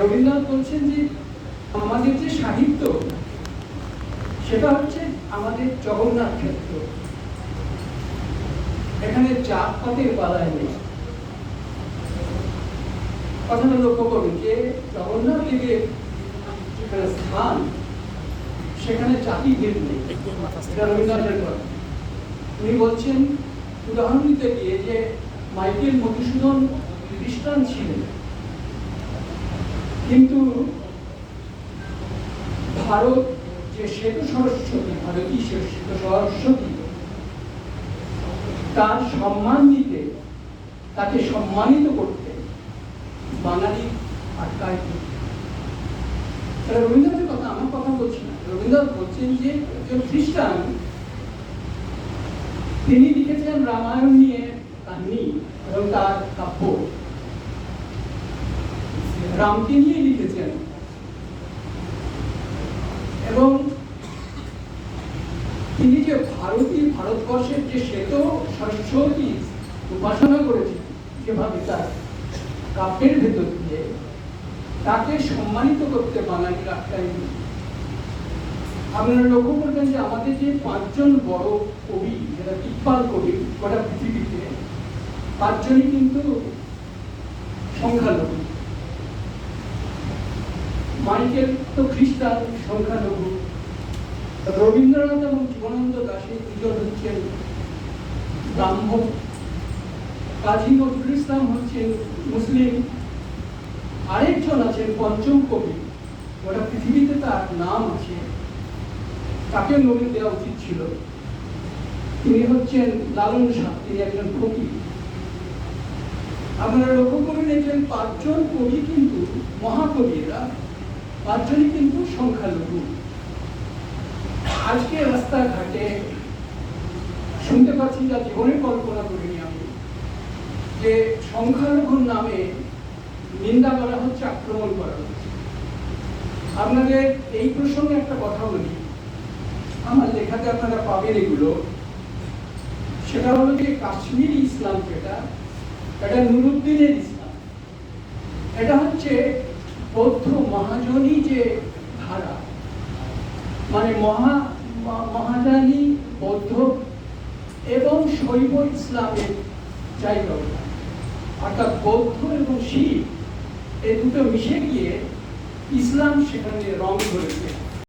রবীন্দ্রনাথ বলছেন যে, আমাদের যে সাহিত্য, সেটা হচ্ছে আমাদের জগন্নাথ ক্ষেত্র। এখানে জাত পাতের বাধায় নেই। কথাটা লক্ষ্য করুন যে, জগন্নাথ দেবের যেখানে স্থান, সেখানে জাতি ভেদ নেই। রবীন্দ্রনাথের কথা। উনি বলছেন, উদাহরণ দিতে গিয়ে যে মাইকেল মধুসূদন খ্রিস্টান ছিলেন। কিন্তু ভারত যে শ্বেত সরস্বতী, ভারতীয় শ্বেত সরস্বতী, তার সম্মান দিতে, তাকে সম্মানিত করতে বাঙালি আটকায় রবীন্দ্রনাথের কথা, আমার কথা বলছি না। রবীন্দ্রনাথ বলছেন যে খ্রিস্টান, তিনি লিখেছেন রামায়ণ নিয়ে কাহিনী এবং তার কাব্য রামকে নিয়ে লিখেছেন। এবং তিনি যে ভারতীয় ভারতবর্ষের যে শ্বেত সরস্বতী উপাসনা করেছেন, যেভাবে তার কাব্যের ভেতর দিয়ে তাকে সম্মানিত করতে বাঙালি আটকায় আপনারা লক্ষ্য করবেন যে আমাদের যে পাঁচজন বড় কবি, যারা ইকবাল কবি গোটা পৃথিবীতে, পাঁচজনই কিন্তু সংখ্যালঘু মাইকেল তো খ্রিস্টান সংখ্যালঘু। রবীন্দ্রনাথ এবং জীবনানন্দ দাসের দুজন হচ্ছেন ব্রাহ্মণ। কাজী নজরুল ইসলাম হচ্ছেন মুসলিম। আরেকজন আছেন পঞ্চম কবি। গোটা পৃথিবীতে তার নাম আছে। তাকে নোবেল দেওয়া উচিত ছিল। তিনি হচ্ছেন লালন শাহ, তিনি একজন ফকির। আপনারা লক্ষ্য করে দেখবেন পাঁচজন কবি কিন্তু পাঁচজনই কিন্তু সংখ্যালঘু। আজকে রাস্তাঘাটে শুনতে পাচ্ছি যা জীবনে কল্পনা করিনি আমি, যে সংখ্যালঘুর নামে নিন্দা করা হচ্ছে, আক্রমণ করা হচ্ছে। আপনাদের এই প্রসঙ্গে একটা কথা বলি। আমার লেখাতে আপনারা পাবেন এগুলো। সেটা হলো যে কাশ্মীরি ইসলাম যেটা এটা নুরুদ্দিনের ইসলাম। এটা হচ্ছে বৌদ্ধ মহাজনী যে ধারা মানে মহা মহাজানী বৌদ্ধ এবং শৈব ইসলামের ওটা। অর্থাৎ বৌদ্ধ এবং শিখ এ দুটো মিশে গিয়ে ইসলাম সেখানে রং ধরেছে